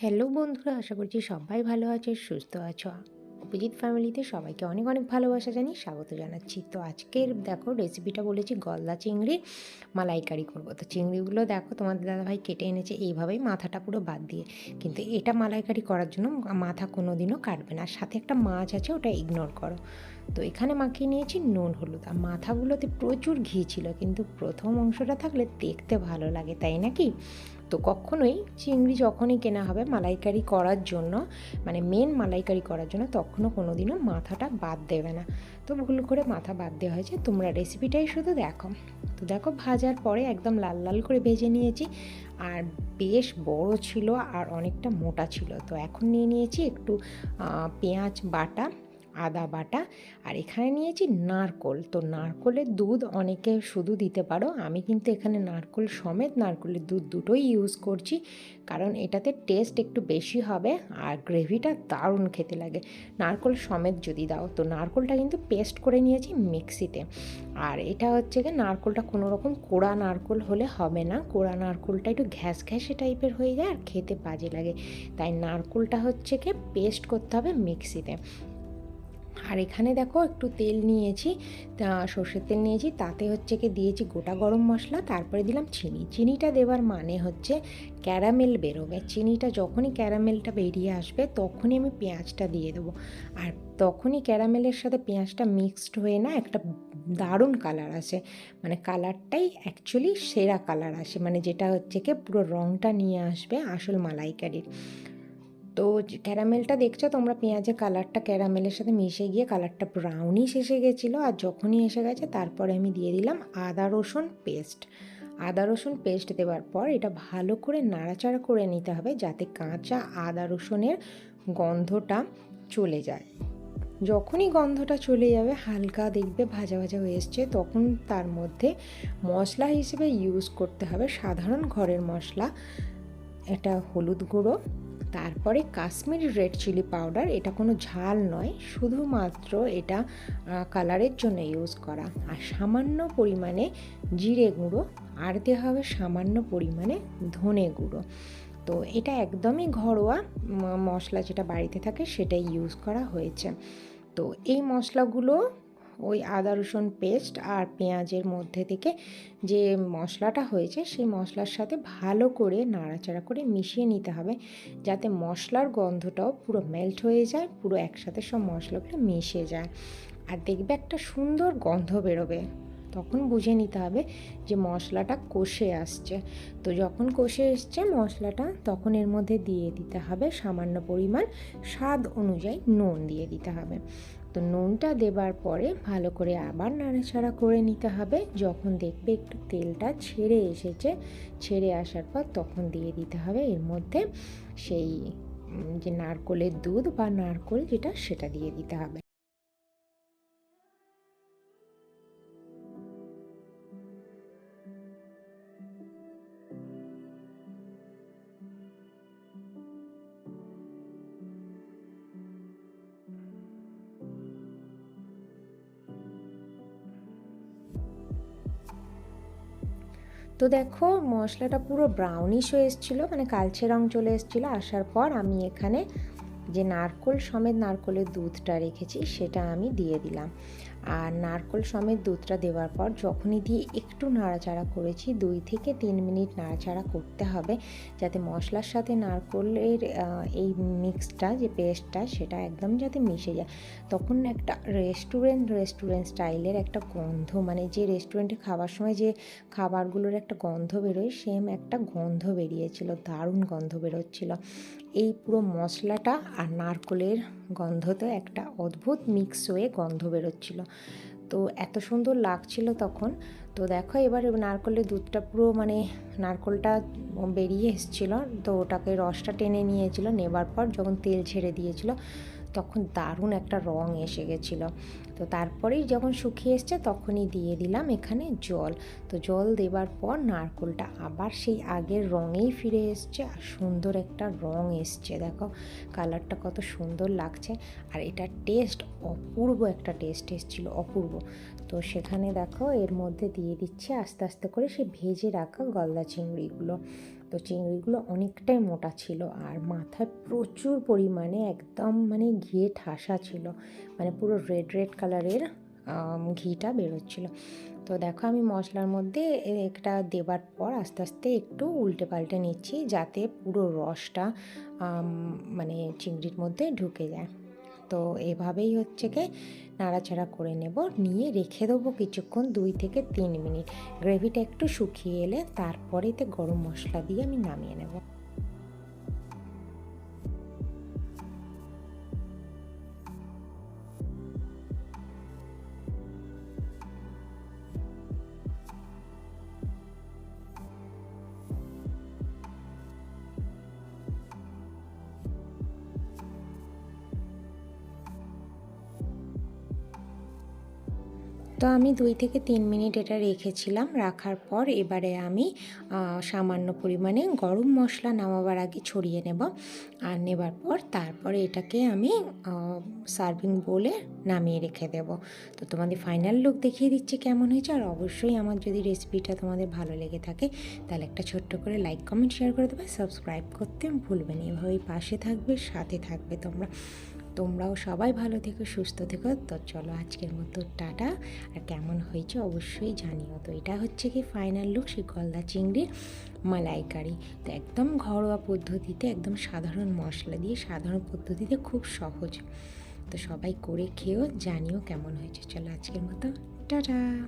Hello বন্ধুরা, আশা করছি সবাই ভালো আছে, সুস্থ আছো। অভিজিৎ ফ্যামিলিতে সবাইকে অনেক অনেক ভালোবাসা জানি স্বাগত জানাচ্ছি। তো আজকের দেখো রেসিপিটা বলেছি গলদা চিংড়ি, মালাইকারি করব। তো চিংড়িগুলো দেখো তোমাদের দাদাভাই কেটে এনেছে, এইভাবেই মাথাটা পুরো বাদ দিয়ে। কিন্তু এটা মালাইকারি করার জন্য মাথা কোনো দিনও কাটবে না। সাথে একটা মাছ আছে, ওটা ইগনোর করো। তো এখানে মাখিয়ে নিয়েছি নুন, হলুদ। আর মাথাগুলোতে প্রচুর ঘি ছিল, কিন্তু প্রথম অংশটা থাকলে দেখতে ভালো লাগে, তাই নাকি? তো কখনোই চিংড়ি যখনই কেনা হবে মালাইকারি করার জন্য মানে মেন মালাইকারি করার জন্য তখনও কোনো দিনও মাথাটা বাদ দেবে না। তো ভুল করে মাথা বাদ দেওয়া হয়েছে, তোমরা রেসিপিটাই শুধু দেখো। তো দেখো ভাজার পরে একদম লাল লাল করে ভেজে নিয়েছি, আর বেশ বড় ছিল আর অনেকটা মোটা ছিল। তো এখন নিয়ে নিয়েছি একটু পেঁয়াজ বাটা আদা বাটা আর এখানে নিয়েছি নারকোল। তো নারকোলের দুধ অনেকে শুধু দিতে পারো। আমি কিন্তু এখানে নারকোল সমেত নারকোলের দুধ দুটোই ইউজ করছি। কারণ এটাতে টেস্ট একটু বেশি হবে আর গ্রেভিটা দারুণ খেতে লাগে। নারকোল সমেত যদি দাও, তো নারকোলটা কিন্তু পেস্ট করে নিয়েছি মিক্সিতে। আর এটা হচ্ছে কি নারকোলটা কোনো রকম কোড়া নারকোল হলে হবে না। কোড়া নারকোলটা একটু ঘ্যাস ঘ্যাসে টাইপের হয়ে যায় আর খেতে বাজে লাগে। তাই নারকোলটা হচ্ছে কি পেস্ট করতে হবে মিক্সিতে। আর এখানে দেখো একটু তেল নিয়েছি সর্ষের তেল নিয়েছি, তাতে হচ্ছে কি দিয়েছি গোটা গরম মশলা, তারপরে দিলাম চিনি। চিনিটা দেওয়ার মানে হচ্ছে ক্যারামেল বেরোবে। চিনিটা যখনই ক্যারামেলটা বেরিয়ে আসবে, তখনই আমি পেঁয়াজটা দিয়ে দেবো। আর তখনই ক্যারামেলের সাথে পেঁয়াজটা মিক্সড হয়ে না একটা দারুণ কালার আসে। মানে কালারটাই অ্যাকচুয়ালি সেরা কালার আসে। মানে যেটা হচ্ছে কি পুরো রঙটা নিয়ে আসবে আসল মালাইকারির। তো ক্যারামেলটা দেখছ? তোমরা পেঁয়াজের কালারটা ক্যারামেলের সাথে মিশে গিয়ে কালারটা ব্রাউনিশ এসে গেছিল। আর যখনই এসে গেছে, তারপরে আমি দিয়ে দিলাম আদা রসুন পেস্ট আদা রসুন পেস্ট দেওয়ার পর এটা ভালো করে নাড়াচাড়া করে নিতে হবে যাতে কাঁচা আদা রসুনের গন্ধটা চলে যায়। যখনই গন্ধটা চলে যাবে, হালকা দেখবে ভাজা ভাজা হয়ে এসছে, তখন তার মধ্যে মশলা হিসেবে ইউজ করতে হবে। সাধারণ ঘরের মশলা এটা হলুদ গুঁড়ো, তারপরে কাশ্মীরি রেড চিলি পাউডার, এটা কোনো ঝাল নয়, শুধুমাত্র এটা কালারের জন্য ইউজ করা। আর সামান্য পরিমাণে জিরে গুঁড়ো, আর দেওয়া হবে সামান্য পরিমাণে ধনে গুঁড়ো। তো এটা একদমই ঘরোয়া মশলা যেটা বাড়িতে থাকে সেটাই ইউজ করা হয়েছে। তো এই মশলাগুলো ওই আদা, রসুন পেস্ট আর পেঁয়াজের মধ্যে থেকে যে মশলাটা হয়েছে, সেই মশলার সাথে ভালো করে নাড়াচাড়া করে মিশিয়ে নিতে হবে, যাতে মশলার গন্ধটাও পুরো মেল্ট হয়ে যায়, পুরো একসাথে সব মশলাগুলো মিশে যায়। আর দেখবে একটা সুন্দর গন্ধ বেরোবে। তখন বুঝে নিতে হবে যে মশলাটা কষে আসছে। তো যখন কষে এসছে মশলাটা তখন এর মধ্যে দিয়ে দিতে হবে সামান্য পরিমাণ স্বাদ অনুযায়ী নুন দিয়ে দিতে হবে। তো নুনটা দেবার পরে ভালো করে আবার নাড়াচাড়া করে নিতে হবে। যখন দেখবে একটু তেলটা ছেড়ে এসেছে, ছেড়ে আসার পর তখন দিয়ে দিতে হবে। এর মধ্যে সেই যে নারকোলের দুধ বা নারকোল যেটা সেটা দিয়ে দিতে হবে। তো দেখো, মশলাটা পুরো ব্রাউনিশ হয়ে এসেছিল মানে কালচে রং চলে এসেছিল। আসার পর আমি এখানে যে নারকোল, সমেত নারকোলের দুধটা রেখেছি, সেটা আমি দিয়ে দিলাম। আর নারকোল সমেত দুধটা দেওয়ার পর যখনই দিয়ে একটু নাড়াচাড়া করেছি, দুই থেকে তিন মিনিট নাড়াচাড়া করতে হবে যাতে মশলার সাথে নারকোলের এই মিক্সটা যে পেস্টটা সেটা একদম যাতে মিশে যায়। তখন একটা রেস্টুরেন্ট রেস্টুরেন্ট স্টাইলের একটা গন্ধ মানে যে রেস্টুরেন্টে খাবার সময় যে খাবারগুলোর একটা গন্ধ বেরোয়, সেম একটা গন্ধ বেরিয়েছিল, দারুণ গন্ধ বেরোচ্ছিল। এই পুরো মশলাটা আর নারকোলের গন্ধতে একটা অদ্ভুত মিক্স হয়ে গন্ধ বেরোচ্ছিল। তো এত সুন্দর লাগছিল তখন। তো দেখো এবার নারকলের দুধটা পুরো মানে নারকলটা বেরিয়ে এসেছিল। তো ওটাকে রসটা টেনে নিয়েছিল, নেবার পর যখন তেল ছেড়ে দিয়েছিল তখন দারুণ একটা রং এসে গেছিল। তো তারপরেই যখন শুকিয়ে এসছে তখনই দিয়ে দিলাম এখানে জল। তো জল দেবার পর নারকোলটা আবার সেই আগের রঙেই ফিরে এসছে আর সুন্দর একটা রং এসছে, দেখো। কালারটা কত সুন্দর লাগছে আর এটা টেস্ট অপূর্ব একটা টেস্ট এসেছিল, অপূর্ব। তো সেখানে দেখো এর মধ্যে দিয়ে দিচ্ছে আস্তে আস্তে করে সে ভেজে রাখা গলদা চিংড়িগুলো। তো চিংড়িগুলো অনেকটাই মোটা ছিল আর মাথায় প্রচুর পরিমাণে একদম মানে ঘিয়ে ঠাসা ছিল। মানে পুরো রেড রেড কালারের ঘিটা বেরোচ্ছিলো। তো দেখো আমি মশলার মধ্যে একটা দেবার পর আস্তে আস্তে একটু উল্টে পাল্টে নিচ্ছি যাতে পুরো রসটা মানে চিংড়ির মধ্যে ঢুকে যায়। তো এভাবেই হচ্ছে কি নাড়াচাড়া করে নেব। নিয়ে রেখে দেবো কিছুক্ষণ, দুই থেকে তিন মিনিট। গ্রেভিটা একটু শুকিয়ে এলে তারপরেতে গরম মশলা দিয়ে আমি নামিয়ে নেব। তো আমি দুই থেকে তিন মিনিট এটা রেখেছিলাম। রাখার পর এবারে আমি সামান্য পরিমাণে গরম মশলা নামাবার আগে ছড়িয়ে নেব। আর নেবার পর তারপরে এটাকে আমি সার্ভিং বোলে নামিয়ে রেখে দেব। তো তোমাদের ফাইনাল লুক দেখিয়ে দিচ্ছে কেমন হয়েছে। আর অবশ্যই আমার যদি রেসিপিটা তোমাদের ভালো লেগে থাকে, তাহলে একটা ছোট্ট করে লাইক, কমেন্ট শেয়ার করে দেবে। সাবস্ক্রাইব করতে ভুলবে না। এভাবেই পাশে থাকবে, সাথে থাকবে তোমরা। তোমরাও সবাই ভালো থেকো, সুস্থ থেকো। তো চলো আজকের মতো টাটা। আর কেমন হয়েছে অবশ্যই জানিও। তো এটা হচ্ছে কি ফাইনাল লুক সেই গলদা চিংড়ির মালাইকারি। তো একদম ঘরোয়া পদ্ধতিতে, একদম সাধারণ মশলা দিয়ে, সাধারণ পদ্ধতিতে খুব সহজ। তো সবাই করে খেয়েও জানিও কেমন হয়েছে। চলো আজকের মতো, টাটা!